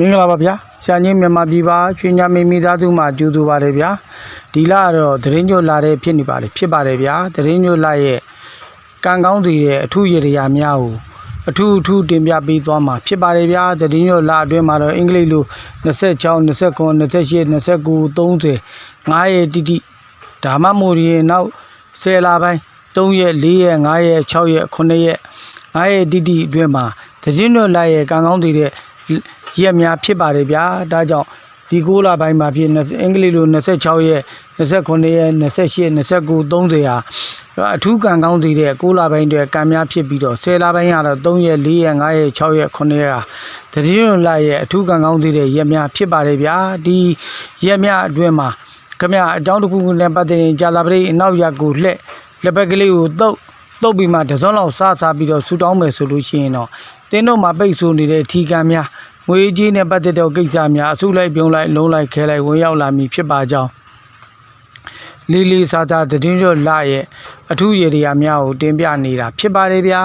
မင်္ဂလာပါဗျာဆရာကြီးမြန်မာပြည်ပါရွှေညမင်းမိသားစုမှကျူးသူပါတယ်ဗျာဒီလကတော့သတင်းညွှန်လာတဲ့ဖြစ်နေပါလေဖြစ်ပါတယ်ဗျာသတင်းညွှန်လာရဲ့ကံကောင်းစီရဲ့အထူးရေရာများကိုအထူးအထူးတင်ပြပေးသွားမှာဖြစ်ပါတယ်ဗျာသတင်းညွှန်လာအတွင်းမှာတော့အင်္ဂလိပ်လို26 29 28 29 30 9ရက်တိတိဒါမှမဟုတ်ရင်နောက်10လပိုင်း3ရက်4ရက်5ရက်6ရက်9ရက်9ရက်တိတိအတွင်းမှာသတင်းညွှန်လာရဲ့ကံကောင်းစီတဲ့ ရက်များဖြစ်ပါတယ်ဗျာဒါကြောင့်ဒီ6လပိုင်းမှာဖြစ်20အင်္ဂလိပ်လို26ရက်29ရက်28 29 30ဟာအထူးကံကောင်းစေတဲ့6လပိုင်းတွေကံများဖြစ်ပြီးတော့10လပိုင်းကတော့3ရက်4ရက်5ရက်6ရက်9ရက်ဟာတတိယလရဲ့အထူးကံကောင်းစေတဲ့ရက်များဖြစ်ပါတယ်ဗျာဒီရက်များအတွင်းမှာခမအကြောင်းတစ်ခုခုနဲ့ပတ်သက်ရင်ကြာလာပရိအနောက်ရက်ကိုလှက်လက်ဘက်ကလေးကိုတုတ်တုတ်ပြီးမှတစ်စုံလောက်စားစားပြီးတော့ဆူတောင်းမယ်ဆိုလို့ရှိရင်တော့တင်းတို့မှာပိတ်ဆို့နေတဲ့ထီကံများ ငွေကြီးနဲ့ပတ်သက်တဲ့ကိစ္စများအစုလိုက်ပြုံးလိုက်လုံးလိုက်ခဲလိုက်ဝင်ရောက်လာမည်ဖြစ်ပါကြောင်းလီလီစာသာသတင်းရွတ်လာရဲ့အထူးရေဒီယာများကိုတင်ပြနေတာဖြစ်ပါတယ်ဗျာ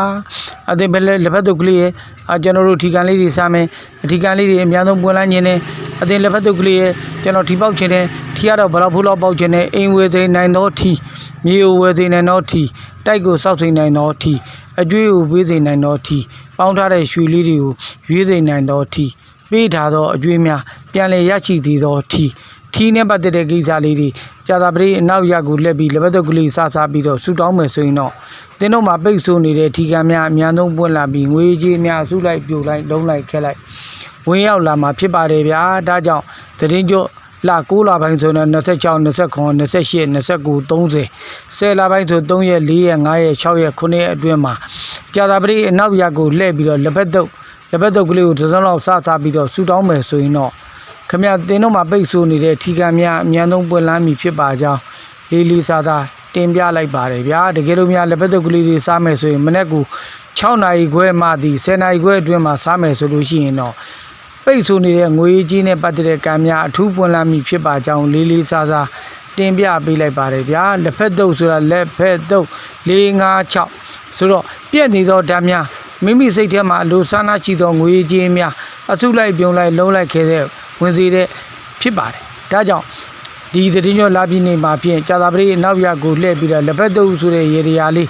အသင်ပဲလက်ဖက်တုပ်ကလေးရဲ့အကျွန်တော်တို့ထီကန်လေးတွေစားမယ်အထီကန်လေးတွေအများဆုံးပွင့်လန်းခြင်းနဲ့အသင်လက်ဖက်တုပ်ကလေးရဲ့ကျွန်တော်ထီပေါက်ခြင်းနဲ့ထီရတော့ဘလောက်ဖိုးလောက်ပေါက်ခြင်းနဲ့အိမ်ဝေသိနိုင်သောထီမြေဝေသိနိုင်သောထီ တိုက်ကိုစောက်သိနိုင်သောထီအကျွေးကိုပေးသိနိုင်သောထီပေါင်းထားတဲ့ရွှေလေးတွေကိုရွေးသိနိုင်သောထီပေးထားသောအကျွေးများပြန်လည်ရရှိသေးသောထီထီနဲ့ပတ်သက်တဲ့ကိစ္စလေးတွေကြာသာပရိအနောက်ရက်ကိုလက်ပြီးလက်ဘက်တုပ်ကလေးစစားပြီးတော့ဆူတောင်းမယ်ဆိုရင်တော့သင်တို့မှာပိတ်ဆို့နေတဲ့ထီကံများအများဆုံးပွင့်လာပြီးငွေကြီးများစုလိုက်ပြိုလိုက်လုံးလိုက်ခဲလိုက်ဝင်ရောက်လာမှာဖြစ်ပါတယ်ဗျာဒါကြောင့်သတင်းကျွတ် လ6လပိုင်းဆိုတော့26 29 28 29 30 10လပိုင်းဆို3ရက်4ရက်5ရက်6ရက်9ရက်အတွင်းမှာကြာသာပရိအနောက်ရက်ကိုလှည့်ပြီးတော့လက်ဘက်တုပ်လက်ပတ်တုပ်ကလေးကိုတစ်စုံလောက်စစားပြီးတော့ဆူတောင်းမယ်ဆိုရင်တော့ခမရတင်းတို့မှာပိတ်ဆို့နေတဲ့ထီကံများအများဆုံးပွင့်လန်းမည်ဖြစ်ပါကြောင်းလေးလေးစားစားတင်ပြလိုက်ပါတယ်ဗျာတကယ်လို့များလက်ပတ်တုပ်ကလေးတွေစားမယ်ဆိုရင်မနေ့က6နာရီခွဲမှသည်10နာရီခွဲအတွင်းမှာစားမယ်ဆိုလို့ရှိရင်တော့ ပိတ်ဆို့နေတဲ့ငွေကြီးနဲ့ပတ်သက်တဲ့ကံများအထူးပွင့်လန်းမည်ဖြစ်ပါကြောင်းလေးလေးစားစားတင်ပြပေးလိုက်ပါတယ်ဗျာလက်ဖက်တုပ်ဆိုတာလက်ဖက်တုပ်4 5 6ဆိုတော့ပြက်နေသောဓာတ်များမိမိစိတ်ထဲမှာအလိုဆန္ဒရှိသောငွေကြေးများအစုလိုက်ပြုံလိုက်လုံးလိုက်ခဲ့တဲ့ဝင်စေတဲ့ဖြစ်ပါတယ်။ဒါကြောင့်ဒီသတင်းကျော်လာပြီးနေမှာဖြင့်ကြာသာပရိအနောက်ရကိုလှည့်ပြီးတော့လက်ဖက်တုပ်ဆိုတဲ့ရေဒီယာလေး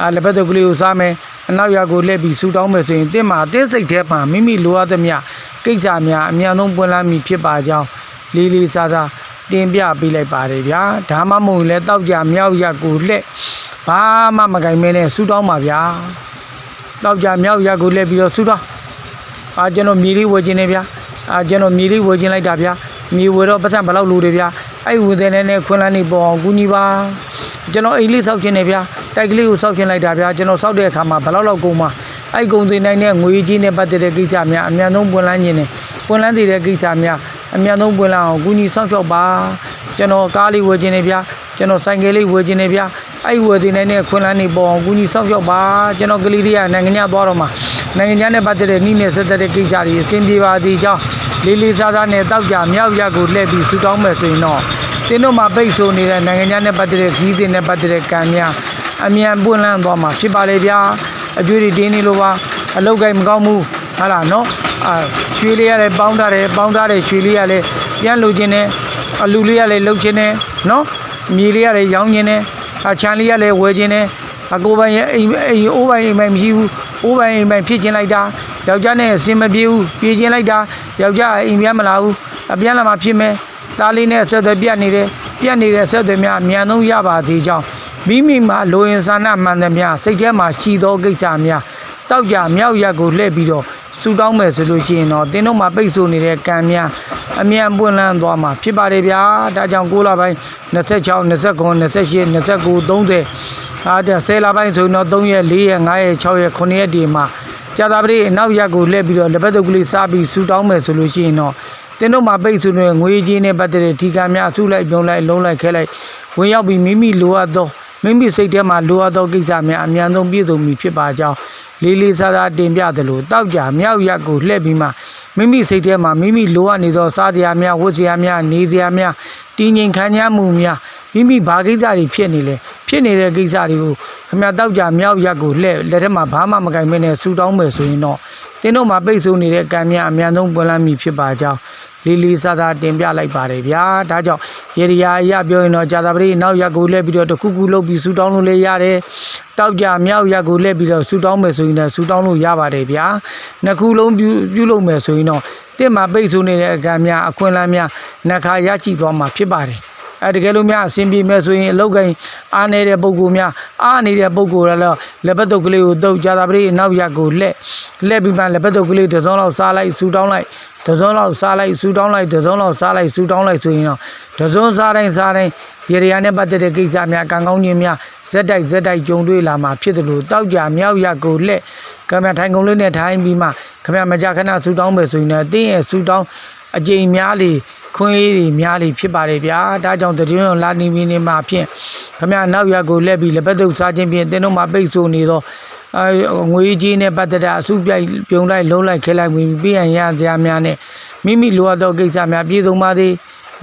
အာလက်ဖက်တုပ်ကလေးကိုစားမယ် အနောက်ရကိုလှည့်ပြီးဆူတောင်းမယ်ဆိုရင်တင့်မှာအသေးစိတ်ထဲမှာမိမိလိုအပ်သမျှကိစ္စများအများဆုံးပွင့်လန်းမည်ဖြစ်ပါကြောင်းလေးလေးစားစားတင်ပြပေးလိုက်ပါတယ်ဗျာဒါမှမဟုတ်လည်းတောက်ကြမြောက်ရကိုလှည့်ဘာမှမကင်မဲနဲ့ဆူတောင်းပါဗျာတောက်ကြမြောက်ရက်ကိုလက်ပြီးတော့ဆူတော့အာကျွန်တော်မြေလေးဝယ်ခြင်းနေဗျာအာကျွန်တော်မြေလေးဝယ်ခြင်းလိုက်တာဗျာမြေဝယ်တော့ပတ်စံဘယ်လောက်လိုတယ်ဗျာအဲ့ဝယ်တဲ့နဲ့နဲ့ခွန်းလန်းနေပေါ်အောင်ကူညီပါ ကျွန်တော်အိမ်လေးစောက်ခြင်းနေဗျာတိုက်ကလေးကိုစောက်ခြင်းလိုက်တာဗျာကျွန်တော်စောက်တဲ့အခါမှာဘယ်လောက်လောက်ကုန်မှာအဲ့ကုန်စည်နိုင်တဲ့ငွေကြီးနဲ့ပတ်သက်တဲ့ကိစ္စများအများဆုံးပွင့်လန်းခြင်းနဲ့ပွင့်လန်းသေးတဲ့ကိစ္စများအများဆုံးပွင့်လန်းအောင်ကူညီစောင့်ရှောက်ပါကျွန်တော်ကားလေးဝယ်ခြင်းနေဗျာကျွန်တော်ဆိုင်ကယ်လေးဝယ်ခြင်းနေဗျာအဲ့ဝယ်တင်နေတဲ့ခွန်းလန်းနေပေါ်အောင်ကူညီဆောက်ရှောက်ပါကျွန်တော်ကလေးတွေကနိုင်ငံခြားသွားတော့မှာနိုင်ငံခြားနဲ့ပတ်သက်တဲ့နှိနဲ့ဆက်သက်တဲ့ကိစ္စတွေအဆင်ပြေပါသည်ကြောင့်လေးလေးစားစားနဲ့တောက်ကြမြောက်ရကိုလှည့်ပြီးဆူတောင်းမယ်ဆိုရင်တော့ တင်းတို့မှာပိတ်ဆို့နေတဲ့နိုင်ငံခြားနဲ့ပတ်သက်တဲ့ခီးစဉ်နဲ့ပတ်သက်တဲ့ကံများအမြန်ပွင့်လန်းသွားမှာဖြစ်ပါလေဗျာအကျွေးတွေတင်းနေလို့ပါအလောက်ကိုင်းမကောင်းဘူးဟာလားနော်အာရွှေလေးရလည်းပေါင်းထားတယ်ပေါင်းထားတဲ့ရွှေလေးရလည်းပြန်လူချင်းနဲ့အလူလေးရလည်းလှုပ်ချင်းနဲ့နော်မြေလေးရလည်းရောင်းချင်းနဲ့အချမ်းလေးကလည်းဝယ်ခြင်းနဲ့အကိုပိုင်ရဲ့အိမ်အိမ်အိုးပိုင်အိမ်ပိုင်မရှိဘူးအိုးပိုင်အိမ်ပိုင်ဖြစ်ခြင်းလိုက်တာယောက်ျားနဲ့အစင်မပြေဘူးပြေးခြင်းလိုက်တာယောက်ျားအိမ်ပြန်မလာဘူးအပြန်လာမှဖြစ်မယ် သားလေးနဲ့ဆက်သွယ်ပြတ်နေတယ်ပြတ်နေတဲ့ဆက်သွယ်များအမြန်ဆုံးရပါသေးကြောင်းမိမိမှာလိုရင်စာနာမှန်သမျှစိတ်ထဲမှာရှိသောကိစ္စများတောက်ကြမြောက်ရက်ကိုလှည့်ပြီးတော့ဆူတောင်းမယ်ဆိုလို့ရှိရင်တော့တင်းတို့မှာပိတ်ဆို့နေတဲ့ကံများအမြန်ပွင့်လန်းသွားမှာဖြစ်ပါတယ်ဗျာဒါကြောင့်6လပိုင်း26 29 28 29 30အားတဲ့10လပိုင်းဆိုရင်တော့3ရက်4ရက်5ရက်6ရက်9ရက်ဒီမှာကြာသာပတိအနောက်ရက်ကိုလှည့်ပြီးတော့လက်ပတ်တုပ်ကလေးစားပြီးဆူတောင်းမယ်ဆိုလို့ရှိရင်တော့ တင်းတို့မှာပိတ်ဆို့နေတဲ့ငွေကြီးနဲ့ပတ်သက်တဲ့ထီကံများအစုလိုက်ပြုံလိုက်လုံးလိုက်ခဲလိုက်ဝင်ရောက်ပြီးမိမိလိုအပ်သောမိမိစိတ်ထဲမှာလိုအပ်သောကိစ္စများအများဆုံးပြည့်စုံပြီဖြစ်ပါကြောင်းလေးလေးစားစားတင်ပြသလိုတောက်ကြမြောက်ရက်ကိုလှည့်ပြီးမှမိမိစိတ်ထဲမှာမိမိလိုအပ်နေသောစားစရာများဝတ်စရာများနေစရာများတည်ငြိမ်ခံရမှုများမိမိဘာကိစ္စတွေဖြစ်နေလဲဖြစ်နေတဲ့ကိစ္စတွေကိုခမတောက်ကြမြောက်ရက်ကိုလှဲ့လက်ထက်မှာဘာမှမကင်မနဲ့ဆူတောင်းမယ်ဆိုရင်တော့တင်းတို့မှာပိတ်ဆို့နေတဲ့ကံများအများဆုံးပွင့်လန်းမိဖြစ်ပါကြောင်း လေးလေးစားစားတင်ပြလိုက်ပါတယ်ဗျာဒါကြောင့်ရေရီယာအရပြောရင်တော့ဂျာသာပတိနောက်ရက်ကိုလှဲ့ပြီးတော့တစ်ခုခုလုပ်ပြီးဆူတောင်းလို့လည်းရတယ်တောက်ကြမြောက်ရက်ကိုလှဲ့ပြီးတော့ဆူတောင်းမယ်ဆိုရင်လည်းဆူတောင်းလို့ရပါတယ်ဗျာနှစ်ခုလုံးပြုပြုလုပ်မယ်ဆိုရင်တော့တစ်မှာပိတ်ဆို့နေတဲ့အကံများအခွင့်အလမ်းများနှခါရရှိသွားမှာဖြစ်ပါတယ် အဲတကယ်လို့များအဆင်ပြေမဲ့ဆိုရင်အလုတ်ကိုင်းအားနေတဲ့ပုံကူများအားနေတဲ့ပုံကူရတော့လက်ပတ်တုပ်ကလေးကိုတုပ်ကြတာပရိနောက်ရက်ကိုလက်လက်ပြီးမှလက်ပတ်တုပ်ကလေးတစ်စုံလောက်စားလိုက်ဆူတောင်းလိုက်တစ်စုံလောက်စားလိုက်ဆူတောင်းလိုက်တစ်စုံလောက်စားလိုက်ဆူတောင်းလိုက်ဆိုရင်တော့တစ်စုံစားတိုင်းစားတိုင်းရေရရနဲ့ပတ်သက်တဲ့ကိစ္စများကံကောင်းခြင်းများဇက်တိုက်ဇက်တိုက်ကြုံတွေ့လာမှာဖြစ်တယ်လို့တောက်ကြမြောက်ရက်ကိုလက်ကမထိုင်ကုန်လေးနဲ့ထိုင်ပြီးမှခမမကြခဏဆူတောင်းမယ်ဆိုရင်လည်းအတင်းရဲ့ဆူတောင်းအကြိမ်များလေ ခွင့်ရေးတွေများလေဖြစ်ပါတယ်ဗျာဒါကြောင့်တည်င်းတော်လာနေမီနေမှာဖြင့်ခမနောက်ရက်ကိုလက်ပြီးလက်ပတ်တုပ်စားခြင်းဖြင့်တင်းတို့မှာပိတ်ဆို့နေသောအဲငွေကြီးနဲ့ပတ်သက်တဲ့အစုပြိုက်ပြုံလိုက်လုံးလိုက်ခဲလိုက်ပြီးပြရန်ရစရာများနဲ့မိမိလိုအပ်သောကိစ္စများပြည့်စုံပါသည်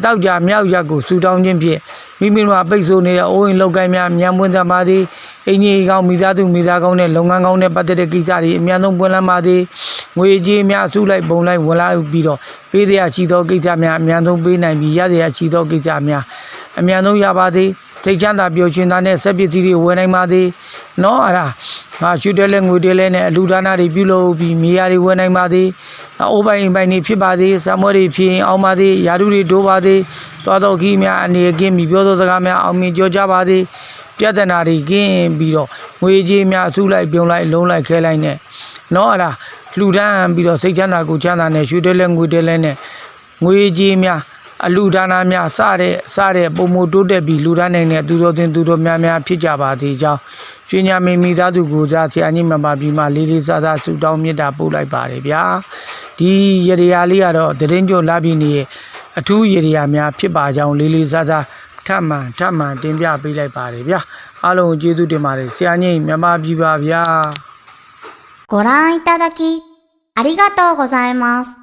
တောက်ကြမြောက်ရက်ကိုဆူတောင်းခြင်းဖြင့်မိမိတို့ကပိတ်ဆို့နေတဲ့အိုးအိမ်လောက်ကိုင်းများမြန်ပွင့်သပါသည်အင်ကြီးကောင်းမိသားစုမိသားကောင်းနဲ့လုပ်ငန်းကောင်းနဲ့ပတ်သက်တဲ့ကိစ္စတွေအများဆုံးပွင့်လန်းပါသည်ငွေကြီးများအစုလိုက်ပုံလိုက်ဝင်လာပြီးတော့ပေးတဲ့အချီသောကိစ္စများအများဆုံးပေးနိုင်ပြီးရတဲ့အချီသောကိစ္စများအများဆုံးရပါသည် စိတ်ချမ်းသာပျော်ရွှင်သာနဲ့စက်ပစ္စည်းတွေဝယ်နိုင်ပါသည်နော်အဲ့ဒါငါရွှေတဲလဲငွေတဲလဲနဲ့အလူဒါနာတွေပြုလုပ်ပြီးမြေယာတွေဝယ်နိုင်ပါသည်အိုးပိုင်အိမ်ပိုင်တွေဖြစ်ပါသည်ဆံမွေတွေဖြစ်ရင်အောင်ပါသည်ယာရုတွေဒိုးပါသည်သွားတော်ခီးများအနေကင်းပြီးပြောသောစကားများအောင်မြင်ကြောကြပါသည်ပြဿနာတွေကင်းပြီးတော့ငွေကြေးများအစုလိုက်ပြုံလိုက်လုံးလိုက်ခဲလိုက်နဲ့နော်အဲ့ဒါလှူဒန်းပြီးတော့စိတ်ချမ်းသာကိုချမ်းသာနဲ့ရွှေတဲလဲငွေတဲလဲနဲ့ငွေကြီးများ အလူဒါနာများစတဲ့စတဲ့ပုံမတိုးတက်ပြီးလူဒန်းနိုင်တဲ့သူတော်တင်သူတော်များများဖြစ်ကြပါသေးကြောင်းရွှေညာမင်းမိသားစုကိုစားဆရာကြီးမပါပြီးမှလေးလေးစားစားဆုတောင်းမေတ္တာပို့လိုက်ပါတယ်ဗျာဒီရရာလေးကတော့တရင်ကျော်လာပြီးနေရဲ့အထူးရရာများဖြစ်ပါကြောင်းလေးလေးစားစားထပ်မံထပ်မံတင်ပြပေးလိုက်ပါတယ်ဗျာအားလုံးကိုကျေးဇူးတင်ပါတယ်ဆရာကြီးမြန်မာပြည်ပါဗျာ ご覧いただき、ありがとうございます。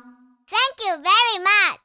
Thank you very much.